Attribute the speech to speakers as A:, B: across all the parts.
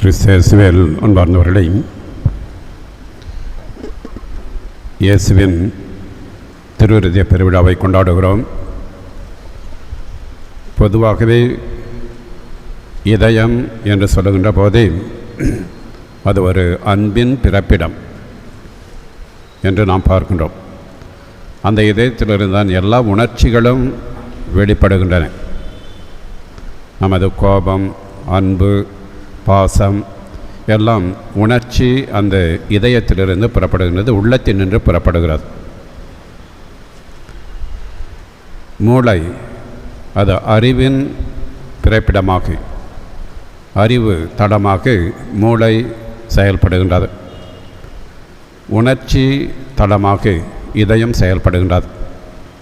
A: கிறிஸ்தேசுவேல் அன்பார்ந்தவர்களை இயேசுவின் திருவிருதிய பெருவிழாவை கொண்டாடுகிறோம். பொதுவாகவே இதயம் என்று சொல்லுகின்ற போதே அது ஒரு அன்பின் பிறப்பிடம் என்று நாம் பார்க்கின்றோம். அந்த இதயத்திலிருந்தான் எல்லா உணர்ச்சிகளும் வெளிப்படுகின்றன. நமது கோபம் அன்பு பாசம் எல்லாம் உணர்ச்சி அந்த இதயத்திலிருந்து புறப்படுகின்றது உள்ளத்தில் நின்று புறப்படுகிறது. மூளை அது அறிவின் பிறப்பிடமாக அறிவு தடமாக மூளை செயல்படுகின்றது. உணர்ச்சி தளமாக இதயம் செயல்படுகின்றது.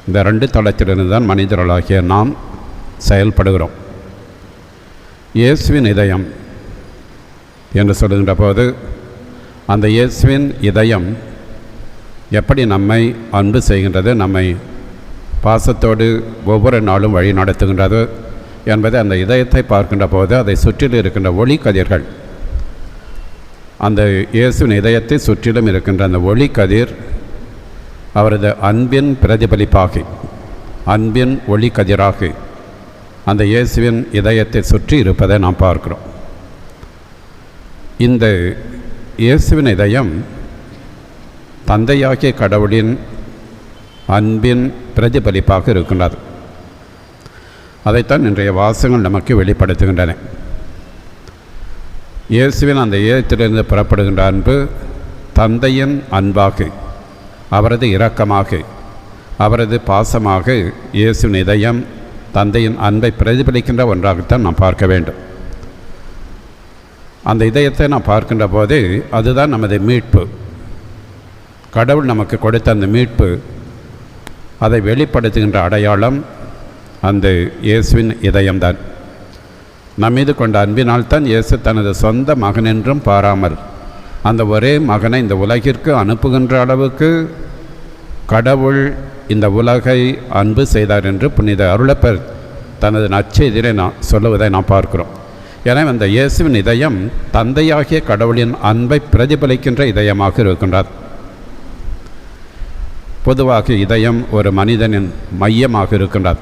A: இந்த ரெண்டு தளத்திலிருந்து தான் மனிதர்களாகிய நாம் செயல்படுகிறோம். இயேசுவின் இதயம் என்று சொல்லுகின்ற போது அந்த இயேசுவின் இதயம் எப்படி நம்மை அன்பு செய்கின்றது நம்மை பாசத்தோடு ஒவ்வொரு நாளும் வழி நடத்துகின்றது என்பதை அந்த இதயத்தை பார்க்கின்ற போது அதை சுற்றிலும் இருக்கின்ற ஒளி கதிர்கள் அந்த இயேசுவின் இதயத்தை சுற்றிலும் இருக்கின்ற அந்த ஒளி கதிர் அவரது அன்பின் பிரதிபலிப்பாகி அன்பின் ஒளி கதிராகி அந்த இயேசுவின் இதயத்தை சுற்றி இருப்பதை நாம் பார்க்கிறோம். இந்த இயேசுவின் இதயம் தந்தையாகிய கடவுளின் அன்பின் பிரதிபலிப்பாக இருக்கின்றது. அதைத்தான் இன்றைய வாசங்கள் நமக்கு வெளிப்படுத்துகின்றன. இயேசுவின் அந்த இதயத்திலிருந்து புறப்படுகின்ற அன்பு தந்தையின் அன்பாக அவரது இரக்கமாக அவரது பாசமாக இயேசுவின் இதயம் தந்தையின் அன்பை பிரதிபலிக்கின்ற ஒன்றாகத்தான் நாம் பார்க்க வேண்டும். அந்த இதயத்தை நான் பார்க்கின்ற போது அதுதான் நமது மீட்பு. கடவுள் நமக்கு கொடுத்த அந்த மீட்பு அதை வெளிப்படுத்துகின்ற அடையாளம் அந்த இயேசுவின் இதயம்தான். நம்மீது கொண்ட அன்பினால் தான் இயேசு தனது சொந்த மகனென்றும் பாராமல் அந்த ஒரே மகனை இந்த உலகிற்கு அனுப்புகின்ற அளவுக்கு கடவுள் இந்த உலகை அன்பு செய்தார் என்று புனித அருளப்பர் தனது நற்செய்தியிலே நான் சொல்லுவதை நாம் பார்க்கிறோம். எனவே அந்த இயேசுவின் இதயம் தந்தையாகிய கடவுளின் அன்பை பிரதிபலிக்கின்ற இதயமாக இருக்கின்றார். பொதுவாக இதயம் ஒரு மனிதனின் மையமாக இருக்கின்றார்.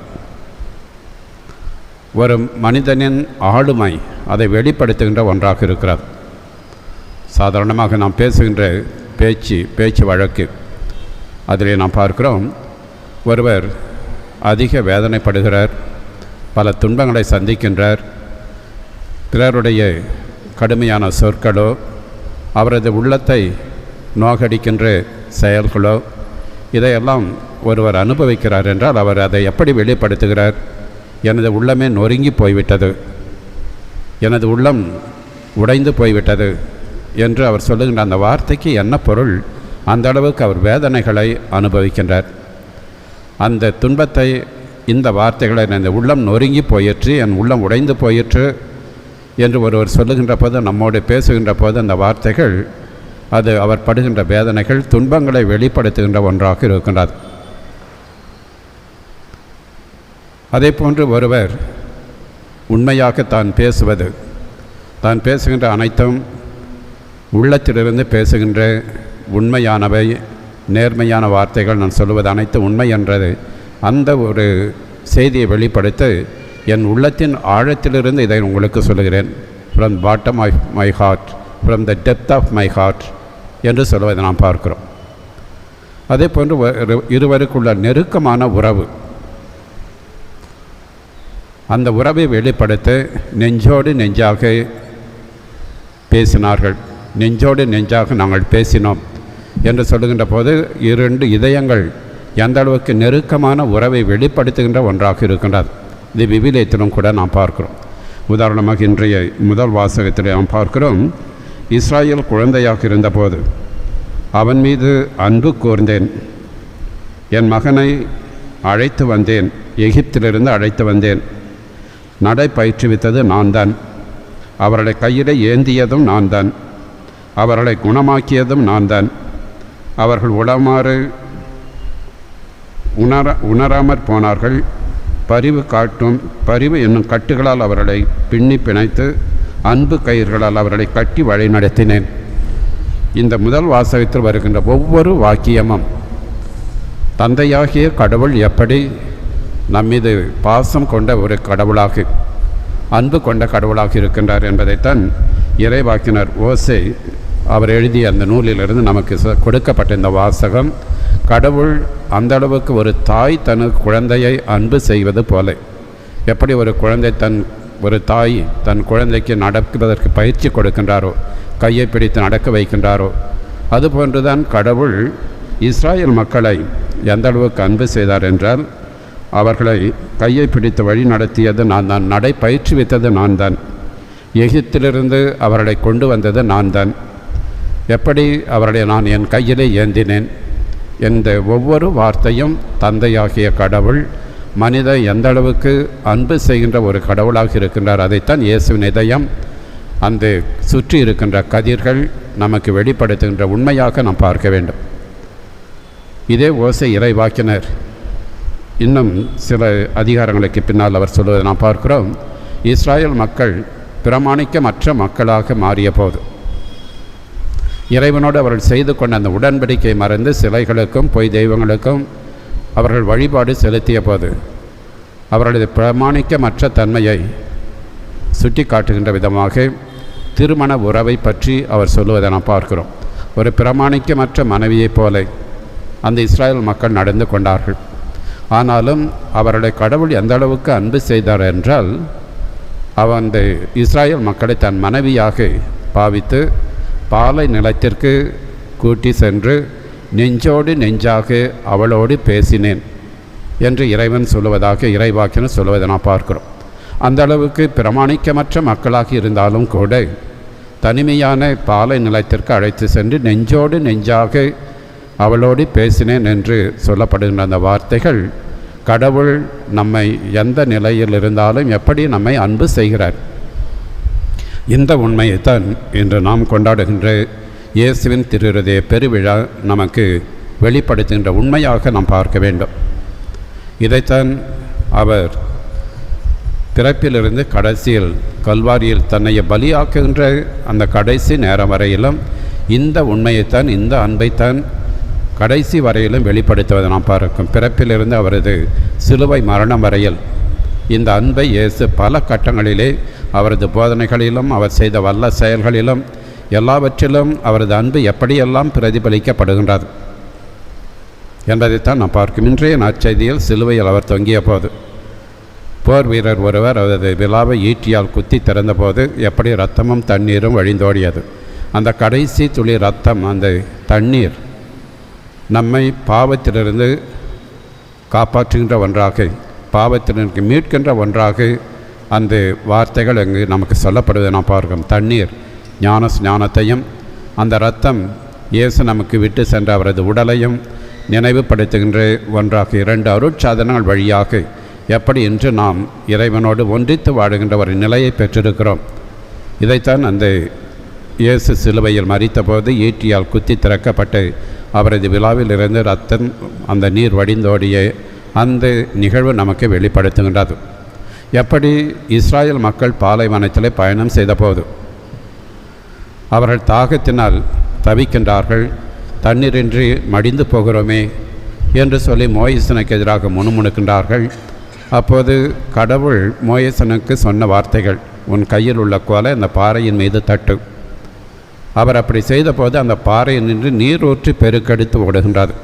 A: ஒரு மனிதனின் ஆளுமை அதை வெளிப்படுத்துகின்ற ஒன்றாக இருக்கிறார். சாதாரணமாக நாம் பேசுகின்ற பேச்சு பேச்சு வழக்கு. அதிலே நாம் பார்க்கிறோம் ஒருவர் அதிக வேதனைப்படுகிறார் பல துன்பங்களை சந்திக்கின்றார் பிறருடைய கடுமையான சொற்களோ அவரது உள்ளத்தை நோகடிக்கின்ற செயல்களோ இதையெல்லாம் ஒருவர் அனுபவிக்கிறார் என்றால் அவர் அதை எப்படி வெளிப்படுத்துகிறார்? எனது உள்ளமே நொறுங்கி போய்விட்டது. எனது உள்ளம் உடைந்து போய்விட்டது என்று அவர் சொல்லுகின்ற அந்த வார்த்தைக்கு என்ன பொருள்? அந்த அளவுக்கு அவர் வேதனைகளை அனுபவிக்கின்றார். அந்த துன்பத்தை இந்த வார்த்தைகளை இந்த உள்ளம் நொறுங்கி போயிற்று என் உள்ளம் உடைந்து போயிற்று என்று ஒருவர் சொல்லுகின்ற போது நம்மோடு பேசுகின்ற போது அந்த வார்த்தைகள் அது அவர் படுகின்ற வேதனைகள் துன்பங்களை வெளிப்படுத்துகின்ற ஒன்றாக இருக்கின்றது. அதே போன்று ஒருவர் உண்மையாக தான் பேசுவது தான் பேசுகின்ற அனைத்தும் உள்ளத்திலிருந்து பேசுகின்ற உண்மையானவை நேர்மையான வார்த்தைகள் நான் சொல்லுவது அனைத்து உண்மை என்றது அந்த ஒரு செய்தியை வெளிப்படுத்த என் உள்ளத்தின் ஆழத்திலிருந்து இதை உங்களுக்கு சொல்லுகிறேன். From bottom of my heart from the depth of my heart என்று சொல்லுவதை நாம் பார்க்கிறோம். அதே போன்று இருவருக்குள்ள நெருக்கமான உறவு. அந்த உறவை வெளிப்படுத்த நெஞ்சோடு நெஞ்சாக பேசினார்கள். நெஞ்சோடு நெஞ்சாக நாங்கள் பேசினோம் என்று சொல்லுகின்ற போது இரண்டு இதயங்கள் எந்த அளவுக்கு நெருக்கமான உறவை வெளிப்படுத்துகின்ற ஒன்றாக இருக்கின்றது. இது விவிலியத்திலும் கூட நாம் பார்க்கிறோம். உதாரணமாக இன்றைய முதல் வாசகத்தில் நாம் பார்க்கிறோம் இஸ்ராயல் குழந்தையாக இருந்தபோது அவன் மீது அன்பு கூர்ந்தேன். என் மகனை அழைத்து வந்தேன் எகிப்திலிருந்து அழைத்து வந்தேன். நடை பயிற்றுவித்தது நான் தான் அவர்களை கையில் ஏந்தியதும் நான் தான் அவர்களை குணமாக்கியதும் நான் தான் அவர்கள் உளமாறு உணர உணராமற் போனார்கள். பரிவு காட்டும் பரிவு என்னும் கட்டுகளால் அவர்களை பின்னி பிணைத்து அன்பு கயிர்களால் அவர்களை கட்டி வழி நடத்தினேன். இந்த முதல் வாசகத்தில் வருகின்ற ஒவ்வொரு வாக்கியமும் தந்தையாகிய கடவுள் எப்படி நம்மீது பாசம் கொண்ட ஒரு கடவுளாக அன்பு கொண்ட கடவுளாக இருக்கின்றார் என்பதைத்தான் இறைவாக்கினர் ஓசை அவர் எழுதிய அந்த நூலிலிருந்து நமக்கு ச- கொடுக்கப்பட்ட இந்த வாசகம். கடவுள் அந்த அளவுக்கு ஒரு தாய் தனது குழந்தையை அன்பு செய்வது போல. எப்படி ஒரு குழந்தை தன் ஒரு தாய் தன் குழந்தைக்கு நடப்பதற்கு பயிற்சி கொடுக்கின்றாரோ கையை பிடித்து நடக்க வைக்கின்றாரோ அதுபோன்றுதான் கடவுள் இஸ்ராயேல் மக்களை எந்த அளவுக்கு அன்பு செய்தார் என்றால் அவர்களை கையை பிடித்து வழி நடத்தியது நான் தான் நடை பயிற்றுவித்தது நான் தான். எகிப்திலிருந்து அவர்களை கொண்டு வந்தது நான் தான். எப்படி அவர்களை நான் என் கையிலே ஏந்தினேன்? என்ற ஒவ்வொரு வார்த்தையும் தந்தையாகிய கடவுள் மனித எந்த அளவுக்கு அன்பு செய்கின்ற ஒரு கடவுளாக இருக்கின்றார் அதைத்தான் இயேசுவின் இதயம். அந்த சுற்றி இருக்கின்ற கதிர்கள் நமக்கு வெளிப்படுத்துகின்ற உண்மையாக நாம் பார்க்க வேண்டும். இதே ஓசை இறைவாக்கினர். இன்னும் சில அதிகாரங்களுக்கு பின்னால் அவர் சொல்வதை நாம் பார்க்கிறோம். இஸ்ராயல் மக்கள் பிரமாணிக்கமற்ற மக்களாக மாறிய போது இறைவனோடு அவர்கள் செய்து கொண்ட அந்த உடன்படிக்கை மறந்து சிலைகளுக்கும் பொய் தெய்வங்களுக்கும் அவர்கள் வழிபாடு செலுத்திய போது அவர்களது பிரமாணிக்கமற்ற தன்மையை சுட்டி காட்டுகின்ற விதமாக திருமண உறவை பற்றி அவர் சொல்லுவதை நாம் பார்க்கிறோம். ஒரு பிரமாணிக்கமற்ற மனைவியைப் போல அந்த இஸ்ராயல் மக்கள் நடந்து கொண்டார்கள். ஆனாலும் அவர்களை கடவுள் எந்த அளவுக்கு அன்பு செய்தார் என்றால் அவன் அந்த இஸ்ராயல் மக்களை தன் மனைவியாக பாவித்து பாலை நிலத்திற்கு கூட்டி சென்று நெஞ்சோடு நெஞ்சாக அவளோடு பேசினேன் என்று இறைவன் சொல்லுவதாக இறைவாக்கினர் சொல்லுவதை நான் பார்க்கிறோம். அந்த அளவுக்கு பிரமாணிக்கமற்ற மக்களாக இருந்தாலும் கூட தனிமையான பாலை நிலத்திற்கு அழைத்து சென்று நெஞ்சோடு நெஞ்சாக அவளோடு பேசினேன் என்று சொல்லப்படுகின்ற அந்த வார்த்தைகள் கடவுள் நம்மை எந்த நிலையில் இருந்தாலும் எப்படி நம்மை அன்பு செய்கிறார்? இந்த உண்மையைத்தான் இன்று நாம் கொண்டாடுகின்ற இயேசுவின் திருஹதய பெருவிழா நமக்கு வெளிப்படுத்துகின்ற உண்மையாக நாம் பார்க்க வேண்டும். இதைத்தான் அவர் பிறப்பிலிருந்து கடைசியில் கல்வாரியில் தன்னை பலியாக்குகின்ற அந்த கடைசி நேரம் வரையிலும் இந்த உண்மையைத்தான் இந்த அன்பைத்தான் கடைசி வரையிலும் வெளிப்படுத்துவதை நாம் பார்க்கும். பிறப்பிலிருந்து அவரது சிலுவை மரணம் வரையில் இந்த அன்பை இயேசு பல கட்டங்களிலே அவரது போதனைகளிலும் அவர் செய்த வல்ல செயல்களிலும் எல்லாவற்றிலும் அவரது அன்பு எப்படியெல்லாம் பிரதிபலிக்கப்படுகின்றது என்பதைத்தான் நாம் பார்க்கும். இன்றைய நற்செய்தியில் சிலுவையில் அவர் தொங்கிய போது போர் வீரர் ஒருவர் அவரது விழாவை ஈட்டியால் குத்தி திறந்தபோது எப்படி ரத்தமும் தண்ணீரும் வழிந்தோடியது. அந்த கடைசி துளி ரத்தம் அந்த தண்ணீர் நம்மை பாவத்திலிருந்து காப்பாற்றுகின்ற ஒன்றாக பாவத்திலிருந்து மீட்கின்ற ஒன்றாக அந்த வார்த்தைகள் அங்கு நமக்கு சொல்லப்படுவதை நாம் பார்க்கிறோம். தண்ணீர் ஞான ஸ்ஞானத்தையும் அந்த ரத்தம் இயேசு நமக்கு விட்டு சென்ற அவரது உடலையும் நினைவுபடுத்துகின்ற ஒன்றாக இரண்டு அருட்சாதனங்கள் வழியாக எப்படி இன்று நாம் இறைவனோடு ஒன்றித்து வாழுகின்ற ஒரு நிலையை பெற்றிருக்கிறோம். இதைத்தான் அந்த இயேசு சிலுவையில் மறித்தபோது ஈட்டியால் குத்தி திறக்கப்பட்டு அவரது விழாவில் இருந்து ரத்தம் அந்த நீர் வடிந்தோடிய அந்த நிகழ்வு நமக்கு வெளிப்படுத்துகின்றது. எப்படி இஸ்ராயல் மக்கள் பாலைவனத்திலே பயணம் செய்தபோது அவர்கள் தாகத்தினால் தவிக்கின்றார்கள் தண்ணீரின்றி மடிந்து போகிறோமே என்று சொல்லி மோயிசனுக்கு எதிராக முணுமுணுக்கின்றார்கள். அப்போது கடவுள் மோயசனுக்கு சொன்ன வார்த்தைகள் உன் கையில் உள்ள கோலை அந்த பாறையின் மீது தட்டு. அவர் அப்படி செய்தபோது அந்த பாறையில் நின்று நீர் ஊற்றி பெருக்கெடுத்து ஓடுகின்றது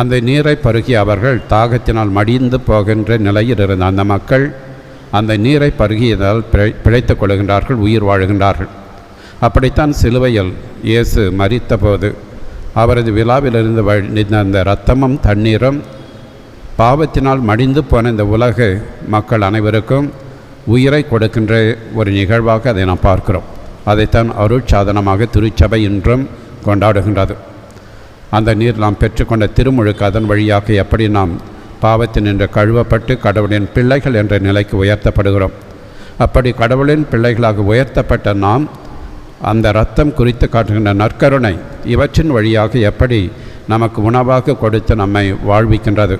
A: அந்த நீரை பருகி அவர்கள் தாகத்தினால் மடிந்து போகின்ற நிலையில் இருந்த அந்த மக்கள் அந்த நீரை பருகியதால் பிழை பிழைத்து கொள்கின்றார்கள் உயிர் வாழுகின்றார்கள். அப்படித்தான் சிலுவையில் இயேசு மறித்தபோது அவரது விழாவிலிருந்து வழிந்த அந்த இரத்தமும் தண்ணீரும் பாவத்தினால் மடிந்து போன இந்த உலக மக்கள் அனைவருக்கும் உயிரை கொடுக்கின்ற ஒரு நிகழ்வாக அதை நாம் பார்க்கிறோம். அதைத்தான் அருட்சாதனமாக திருச்சபை இன்றும் கொண்டாடுகின்றது. அந்த நீர் நாம் பெற்றுக்கொண்ட திருமுழுக்கு அதன் வழியாக எப்படி நாம் பாவத்தின் என்று கழுவப்பட்டு கடவுளின் பிள்ளைகள் என்ற நிலைக்கு உயர்த்தப்படுகிறோம். அப்படி கடவுளின் பிள்ளைகளாக உயர்த்தப்பட்ட நாம் அந்த ரத்தம் குறித்து காட்டுகின்ற நற்கருணை இவற்றின் வழியாக எப்படி நமக்கு உணவாக கொடுத்து நம்மை வாழ்விக்கின்றது.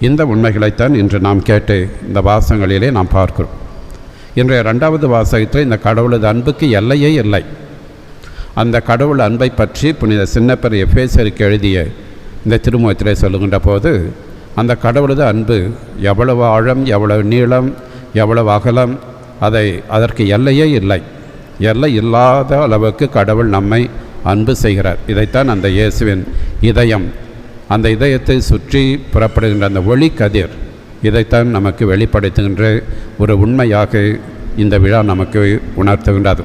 A: இந்த உண்மைகளைத்தான் இன்று நாம் கேட்டு இந்த வாசங்களிலே நாம் பார்க்கிறோம். இன்றைய ரெண்டாவது வாசகத்தில் இந்த கடவுளது அன்புக்கு எல்லையே இல்லை. அந்த கடவுள் அன்பை பற்றி புனித சின்னப்பர் எஃபேசருக்கு எழுதிய இந்த திருமுகத்திலே சொல்லுகின்ற போது அந்த கடவுளது அன்பு எவ்வளவு ஆழம் எவ்வளவு நீளம் எவ்வளவு அகலம் அதை அதற்கு எல்லையே இல்லை. எல்லை இல்லாத அளவுக்கு கடவுள் நம்மை அன்பு செய்கிறார். இதைத்தான் அந்த இயேசுவின் இதயம். அந்த இதயத்தை சுற்றி புறப்படுகின்ற அந்த ஒளி கதிர் இதைத்தான் நமக்கு வெளிப்படுத்துகின்ற ஒரு உண்மையாக இந்த விழா நமக்கு உணர்த்துகின்றது.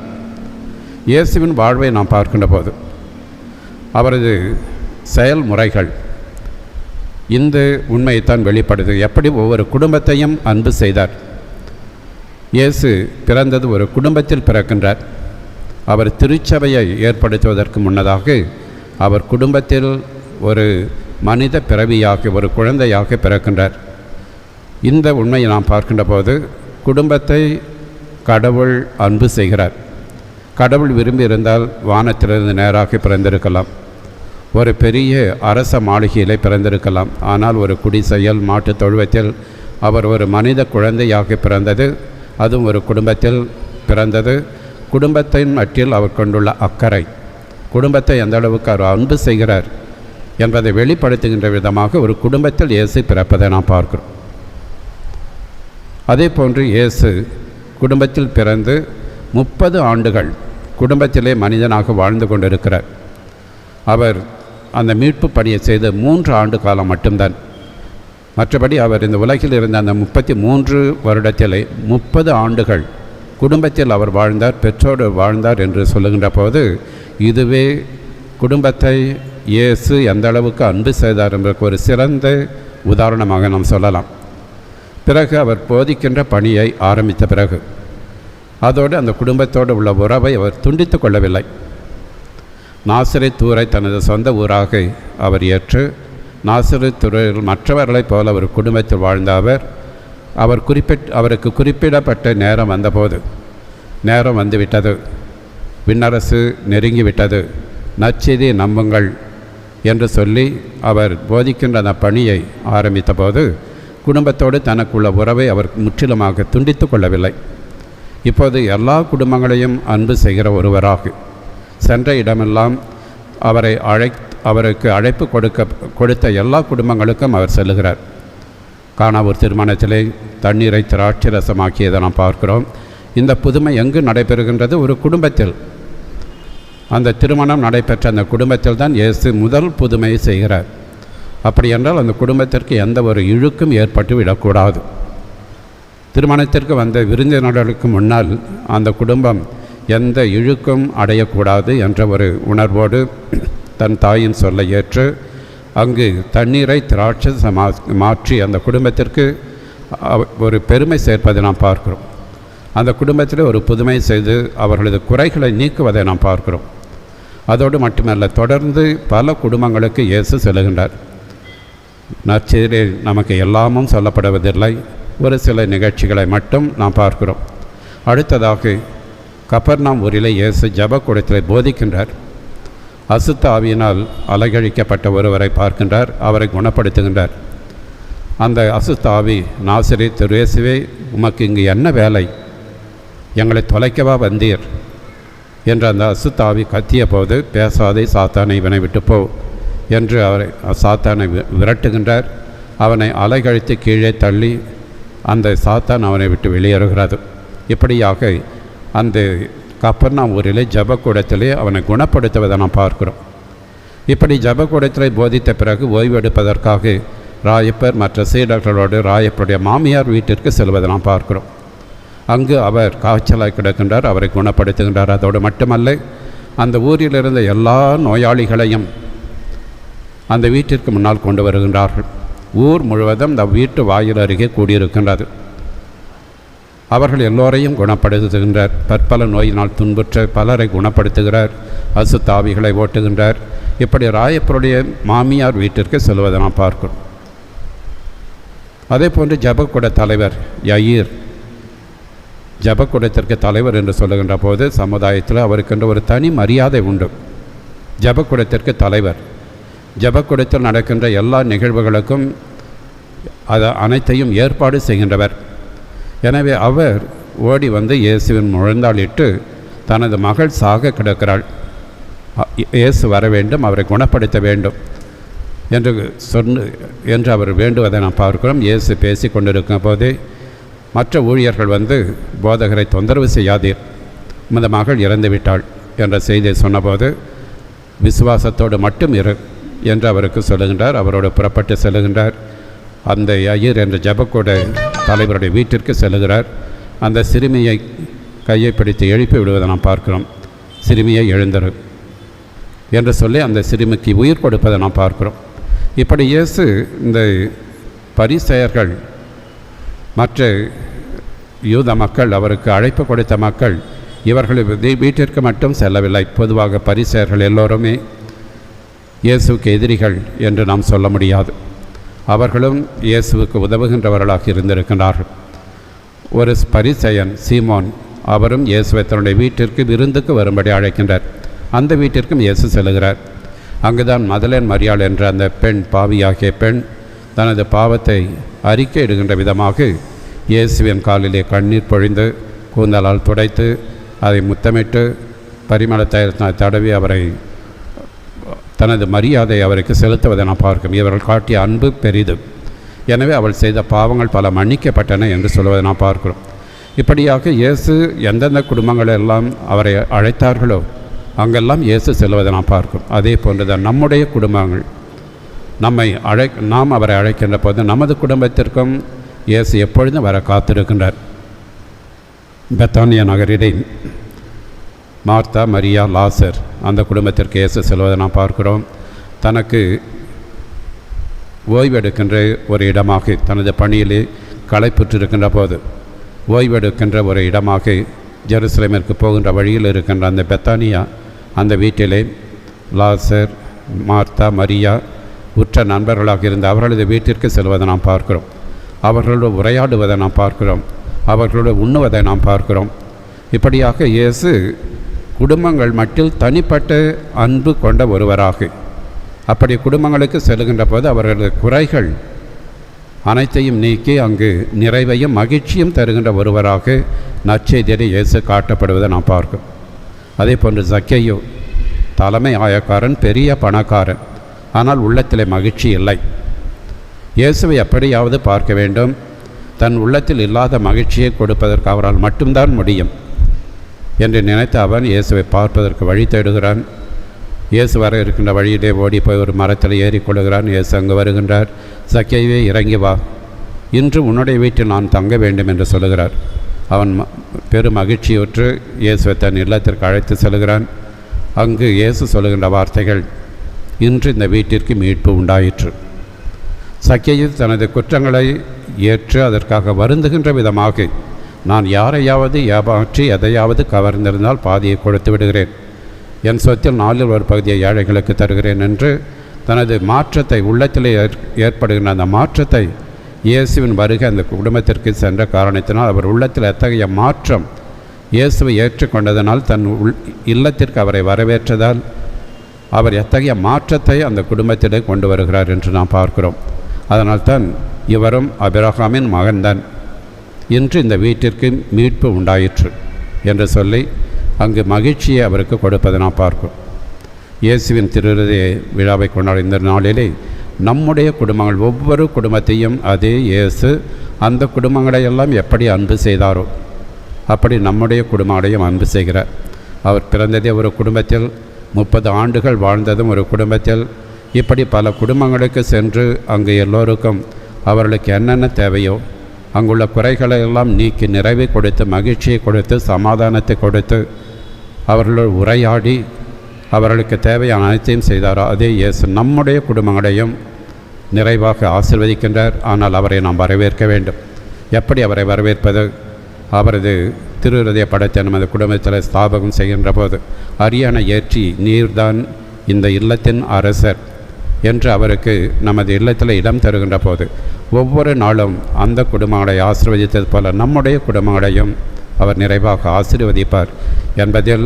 A: இயேசுவின் வாழ்வை நாம் பார்க்கின்ற போது அவரது செயல்முறைகள் இந்த உண்மையைத்தான் வெளிப்படுது. எப்படி ஒவ்வொரு குடும்பத்தையும் அன்பு செய்தார். இயேசு பிறந்தது ஒரு குடும்பத்தில் பிறக்கின்றார். அவர் திருச்சபையை ஏற்படுத்துவதற்கு முன்னதாக அவர் குடும்பத்தில் ஒரு மனித பிறவியாக ஒரு குழந்தையாக பிறக்கின்றார். இந்த உண்மையை நாம் பார்க்கின்ற போது குடும்பத்தை கடவுள் அன்பு செய்கிறார். கடவுள் விரும்பியிருந்தால் வானத்திலிருந்து நேராக பிறந்திருக்கலாம். ஒரு பெரிய அரச மாளிகையிலே பிறந்திருக்கலாம். ஆனால் ஒரு குடிசையல் மாட்டுத் தொழுவத்தில் அவர் ஒரு மனித குழந்தையாக பிறந்தது. அதுவும் ஒரு குடும்பத்தில் பிறந்தது. குடும்பத்தின் மட்டில் அவர் கொண்டுள்ள அக்கறை. குடும்பத்தை எந்த அளவுக்கு அவர் அன்பு செய்கிறார் என்பதை வெளிப்படுத்துகின்ற விதமாக ஒரு குடும்பத்தில் இயேசு பிறப்பதை நாம் பார்க்கிறோம். அதே போன்று இயேசு குடும்பத்தில் பிறந்து முப்பது ஆண்டுகள் குடும்பத்திலே மனிதனாக வாழ்ந்து கொண்டிருக்கிறார். அவர் அந்த மீட்பு பணியை செய்த மூன்று ஆண்டு காலம் மட்டும்தான். மற்றபடி அவர் இந்த உலகில் இருந்த அந்த முப்பத்தி மூன்று வருடத்திலே முப்பது ஆண்டுகள் குடும்பத்தில் அவர் வாழ்ந்தார் பெற்றோடு வாழ்ந்தார் என்று சொல்லுகின்ற போது இதுவே குடும்பத்தை இயேசு எந்த அளவுக்கு அன்பு செய்தார் என்பதற்கு ஒரு சிறந்த உதாரணமாக நாம் சொல்லலாம். பிறகு அவர் போதிக்கின்ற பணியை ஆரம்பித்த பிறகு அதோடு அந்த குடும்பத்தோடு உள்ள உறவை அவர் துண்டித்து கொள்ளவில்லை. நாசிரை தூரை தனது சொந்த ஊராக அவர் ஏற்று நாசிரை துறையில் மற்றவர்களைப் போல அவர் குடும்பத்தில் வாழ்ந்த அவர் அவர் குறிப்பிட் அவருக்கு குறிப்பிடப்பட்ட நேரம் வந்தபோது நேரம் வந்துவிட்டது. விண்ணரசு நெருங்கிவிட்டது. நச்செய்தி நம்புங்கள் என்று சொல்லி அவர் போதிக்கின்ற அந்த பணியை ஆரம்பித்தபோது குடும்பத்தோடு தனக்குள்ள உறவை அவர் முற்றிலுமாக துண்டித்து கொள்ளவில்லை. இப்போது எல்லா குடும்பங்களையும் அன்பு செய்கிற ஒருவராக சென்ற இடமெல்லாம் அவரை அழை அவருக்கு அழைப்பு கொடுக்க கொடுத்த எல்லா குடும்பங்களுக்கும் அவர் செல்லுகிறார். காணாவூர் திருமணத்திலே தண்ணீரை திராட்சை ரசமாக்கியதை நாம் பார்க்கிறோம். இந்த புதுமை எங்கு நடைபெறுகின்றது? ஒரு குடும்பத்தில். அந்த திருமணம் நடைபெற்ற அந்த குடும்பத்தில் தான் இயேசு முதல் புதுமையை செய்கிறார். அப்படி என்றால் அந்த குடும்பத்திற்கு எந்த ஒரு இழுக்கும் ஏற்பட்டு விடக்கூடாது. திருமணத்திற்கு வந்த விருந்தினர்களுக்கு முன்னால் அந்த குடும்பம் எந்த இழுக்கும் அடையக்கூடாது என்ற ஒரு உணர்வோடு தன் தாயின் சொல்லை ஏற்று அங்கு தண்ணீரை திராட்சை மாற்றி அந்த குடும்பத்திற்கு ஒரு பெருமை சேர்ப்பதை நாம் பார்க்கிறோம். அந்த குடும்பத்தில் ஒரு புதுமை செய்து அவர்களது குறைகளை நீக்குவதை நாம் பார்க்கிறோம். அதோடு மட்டுமல்ல தொடர்ந்து பல குடும்பங்களுக்கு இயேசு செல்கின்றார் நற்செயலில் நமக்கு எல்லாமும் சொல்லப்படுவதில்லை. ஒரு சில நிகழ்ச்சிகளை மட்டும் நாம் பார்க்கிறோம். அடுத்ததாக கப்பர்னாம் ஊரில் இயேசு ஜப கூடத்தில் போதிக்கின்றார். அசுத்த ஆவியினால் அலகழிக்கப்பட்ட ஒருவரை பார்க்கின்றார் அவரை குணப்படுத்துகின்றார். அந்த அசுத்த ஆவி நாசிரி திருவேசுவே உமக்கு இங்கு என்ன வேலை? எங்களை தொலைக்கவா வந்தீர்? என்று அந்த அசுத்தாவி கத்திய போது பேசாதே சாத்தானை இவனை விட்டு போ என்று அவரை சாத்தானை விரட்டுகின்றார். அவனை அலைகழித்து கீழே தள்ளி அந்த சாத்தான் அவனை விட்டு வெளியேறுகிறது. இப்படியாக அந்த கப்பர்னா ஊரில் ஜபக்கூடத்திலே அவனை குணப்படுத்துவதை நாம் பார்க்கிறோம். இப்படி ஜபக்கூடத்திலே போதித்த பிறகு ஓய்வெடுப்பதற்காக ராயப்பர் மற்ற சீடர்களோடு ராயப்பருடைய மாமியார் வீட்டிற்கு செல்வதை நாம் பார்க்கிறோம். அங்கு அவர் காய்ச்சலாக கிடக்கின்றார் அவரை குணப்படுத்துகின்றார். அதோடு மட்டுமல்ல அந்த ஊரில் இருந்த எல்லா நோயாளிகளையும் அந்த வீட்டிற்கு முன்னால் கொண்டு வருகின்றார்கள். ஊர் முழுவதும் அந்த வீட்டு வாயில் அருகே கூடியிருக்கின்றது. அவர்கள் எல்லோரையும் குணப்படுத்துகின்றார். பற்பல நோயினால் துன்புற்ற பலரை குணப்படுத்துகிறார். அசுத்தாவிகளை ஓட்டுகின்றார். இப்படி ராயப்பருடைய மாமியார் வீட்டிற்கு செல்வதை நாம் பார்க்கிறோம் அதே போன்று ஜபக்குட தலைவர் யயீர் ஜபக்குடத்திற்கு தலைவர் என்று சொல்லுகின்ற போது சமுதாயத்தில் அவருக்கென்று ஒரு தனி மரியாதை உண்டு. ஜபக்குடத்திற்கு தலைவர் ஜபக்கூடத்தில் நடக்கின்ற எல்லா நிகழ்வுகளுக்கும் அதை அனைத்தையும் ஏற்பாடு செய்கின்றவர். எனவே அவர் ஓடி வந்து இயேசுவின் முழந்தாளிட்டு தனது மகள் சாக கிடக்கிறாள். இயேசு வர வேண்டும் அவரை குணப்படுத்த வேண்டும் என்று சொன்ன என்று அவர் வேண்டுவதை நாம் பார்க்கிறோம். இயேசு பேசி கொண்டிருக்கும் போதே மற்ற ஊழியர்கள் வந்து போதகரை தொந்தரவு செய்யாதீர் உமது மகள் இறந்து விட்டாள் என்ற செய்தியை சொன்னபோது விசுவாசத்தோடு மட்டும் இரு என்று அவருக்கு சொல்லுகின்றார். அவரோடு புறப்பட்டு செல்லுகின்றார். அந்த ஐயர் என்ற ஜபக்கூட தலைவருடைய வீட்டிற்கு செல்லுகிறார். அந்த சிறுமியை கையை பிடித்து எழுப்பி விடுவதை நாம் பார்க்கிறோம். சிறுமியை எழுந்தரு என்று சொல்லி அந்த சிறுமிக்கு உயிர் கொடுப்பதை நாம் பார்க்கிறோம். இப்படி இயேசு இந்த பரிசெயர்கள் மற்ற யூத மக்கள் அவருக்கு அழைப்பு கொடுத்த மக்கள் இவர்கள் வீட்டிற்கு மட்டும் செல்லவில்லை. பொதுவாக பரிசெயர்கள் எல்லோருமே இயேசுவுக்கு எதிரிகள் என்று நாம் சொல்ல முடியாது. அவர்களும் இயேசுவுக்கு உதவுகின்றவர்களாக இருந்திருக்கின்றார்கள். ஒரு பரிசெயன் சீமோன் அவரும் இயேசுவை தன்னுடைய வீட்டிற்கு விருந்துக்கு வரும்படி அழைக்கின்றார். அந்த வீட்டிற்கும் இயேசு செல்கிறார் அங்குதான் மதலேன் மரியாள் என்ற அந்த பெண் பாவியாகிய பெண் தனது பாவத்தை அறிக்கையிடுகின்ற விதமாக இயேசுவின் காலிலே கண்ணீர் பொழிந்து கூந்தலால் துடைத்து அதை முத்தமிட்டு பரிமள தடவி அவரை தனது மரியாதை அவருக்கு செலுத்துவதை நாம் பார்க்கும். இவர்கள் காட்டிய அன்பு பெரிதும். எனவே அவள் செய்த பாவங்கள் பல மன்னிக்கப்பட்டன என்று சொல்வதை நாம் பார்க்கிறோம். இப்படியாக இயேசு எந்தெந்த குடும்பங்கள் எல்லாம் அவரை அழைத்தார்களோ அங்கெல்லாம் இயேசு செல்வதை நாம் பார்க்கும் அதே போன்றுதான் நம்முடைய குடும்பங்கள். நம்மை அழை நாம் அவரை அழைக்கின்ற போது நமது குடும்பத்திற்கும் இயேசு எப்பொழுதும் வர காத்திருக்கின்றார். பெத்தானிய நகரிலே மார்த்தா மரியா லாசர் அந்த குடும்பத்திற்கு இயேசு செல்வதை நாம் பார்க்கிறோம். தனக்கு ஓய்வெடுக்கின்ற ஒரு இடமாக தனது பணியிலே களைப்புற்றிருக்கின்ற போது ஓய்வெடுக்கின்ற ஒரு இடமாக ஜெருசலேமிற்கு போகின்ற வழியில் இருக்கின்ற அந்த பெத்தானியா அந்த வீட்டிலே லாசர் மார்த்தா மரியா உற்ற நண்பர்களாக இருந்த அவர்களது வீட்டிற்கு செல்வதை நாம் பார்க்கிறோம். அவர்களோடு உரையாடுவதை நாம் பார்க்கிறோம். அவர்களோடு உண்ணுவதை நாம் பார்க்கிறோம். இப்படியாக இயேசு குடும்பங்கள் மட்டில் தனிப்பட்ட அன்பு கொண்ட ஒருவராக. அப்படி குடும்பங்களுக்கு செல்கின்ற போது அவர்களது குறைகள் அனைத்தையும் நீக்கி அங்கு நிறைவையும் மகிழ்ச்சியும் தருகின்ற ஒருவராக நற்செய்தியிலே இயேசு காட்டப்படுவதை நாம் பார்க்கும் அதே போன்று ஜக்கையோ தலைமை ஆயக்காரன் பெரிய பணக்காரன். ஆனால் உள்ளத்திலே மகிழ்ச்சி இல்லை. இயேசுவை எப்படியாவது பார்க்க வேண்டும். தன் உள்ளத்தில் இல்லாத மகிழ்ச்சியை கொடுப்பதற்கு அவரால் மட்டும்தான் முடியும். என்று நினைத்த அவன் இயேசுவை பார்ப்பதற்கு வழி தேடுகிறான். இயேசு வர இருக்கின்ற வழியிலே ஓடி போய் ஒரு மரத்தில் ஏறிக்கொள்கிறான் இயேசு அங்கு வருகின்றார். சக்கையவே இறங்கி வா. இன்று உன்னுடைய வீட்டில் நான் தங்க வேண்டும் என்று சொல்லுகிறார். அவன் ம- பெரும் மகிழ்ச்சியுற்று இயேசுவை தன் இல்லத்திற்கு அழைத்து செல்கிறான். அங்கு இயேசு சொல்லுகின்ற வார்த்தைகள் இன்று இந்த வீட்டிற்கு மீட்பு உண்டாயிற்று. சக்கையு தனது குற்றங்களை ஏற்று அதற்காக வருந்துகின்ற விதமாக நான் யாரையாவது ஏமாற்றி எதையாவது கவர்ந்திருந்தால் பாதியை கொடுத்து விடுகிறேன். என் சொத்தில் நாளில் ஒரு பகுதியை ஏழைகளுக்கு தருகிறேன் என்று தனது மாற்றத்தை உள்ளத்தில் ஏற்- ஏற்படுகின்ற அந்த மாற்றத்தை இயேசுவின் வருகை அந்த குடும்பத்திற்கு சென்ற காரணத்தினால் அவர் உள்ளத்தில் எத்தகைய மாற்றம் இயேசுவை ஏற்றுக்கொண்டதனால் தன் உள் இல்லத்திற்கு அவரை வரவேற்றதால் அவர் எத்தகைய மாற்றத்தை அந்த குடும்பத்திலே கொண்டு வருகிறார் என்று நாம் பார்க்கிறோம். அதனால்தான் இவரும் அபிரஹாமின் மகன்தான். இன்று இந்த வீட்டிற்கு மீட்பு உண்டாயிற்று என்று சொல்லி அங்கு மகிழ்ச்சியை அவருக்கு கொடுப்பதை நாம் பார்க்கும் இயேசுவின் திருஹதய விழாவை கொண்டாடும் இந்த நாளிலே நம்முடைய குடும்பங்கள் ஒவ்வொரு குடும்பத்தையும் அதே இயேசு அந்த குடும்பங்களை எல்லாம் எப்படி அன்பு செய்தாரோ அப்படி நம்முடைய குடும்பங்களையும் அன்பு செய்கிறார். அவர் பிறந்ததே ஒரு குடும்பத்தில் முப்பது ஆண்டுகள் வாழ்ந்ததும் ஒரு குடும்பத்தில் இப்படி பல குடும்பங்களுக்கு சென்று அங்கு எல்லோருக்கும் அவர்களுக்கு என்னென்ன தேவையோ அங்குள்ள குறைகளை எல்லாம் நீக்கி நிறைவை கொடுத்து மகிழ்ச்சியை கொடுத்து சமாதானத்தை கொடுத்து அவர்களோடு உரையாடி அவர்களுக்கு தேவையான அனைத்தையும் செய்தாரோ? அதே இயேசு நம்முடைய குடும்பங்களையும் நிறைவாக ஆசிர்வதிக்கின்றார். ஆனால் அவரை நாம் வரவேற்க வேண்டும். எப்படி அவரை வரவேற்பது? அவரது திருஹதய படத்தை நமது குடும்பத்தில் ஸ்தாபகம் செய்கின்ற போது அரியான ஏற்றி நீர்தான் இந்த இல்லத்தின் அரசர். என்று அவருக்கு நமது இல்லத்தில் இடம் தருகின்ற போது ஒவ்வொரு நாளும் அந்த குடும்பங்களை ஆசிர்வதித்தது போல நம்முடைய குடும்பங்களையும் அவர் நிறைவாக ஆசீர்வதிப்பார் என்பதில்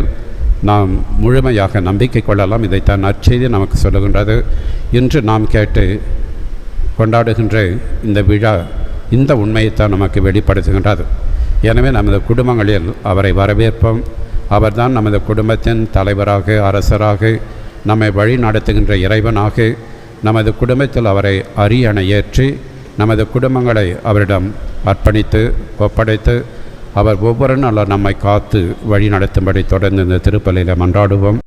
A: நாம் முழுமையாக நம்பிக்கை கொள்ளலாம். இதைத்தான் நற்செய்தி நமக்கு சொல்லுகின்றது. இன்று நாம் கேட்டு கொண்டாடுகின்ற இந்த விழா இந்த உண்மையைத்தான் நமக்கு வெளிப்படுத்துகின்றது. எனவே நமது குடும்பங்களில் அவரை வரவேற்போம். அவர்தான் நமது குடும்பத்தின் தலைவராக அரசராக நம்மை வழி நடத்துகின்ற இறைவனாக நமது குடும்பத்தில் அவரை அரியணை ஏற்றி நமது குடும்பங்களை அவரிடம் அர்ப்பணித்து ஒப்படைத்து அவர் ஒவ்வொரு நாளும் நம்மை காத்து வழி நடத்தும்படி தொடர்ந்து இந்த திருப்பலியில் மன்றாடுவோம்.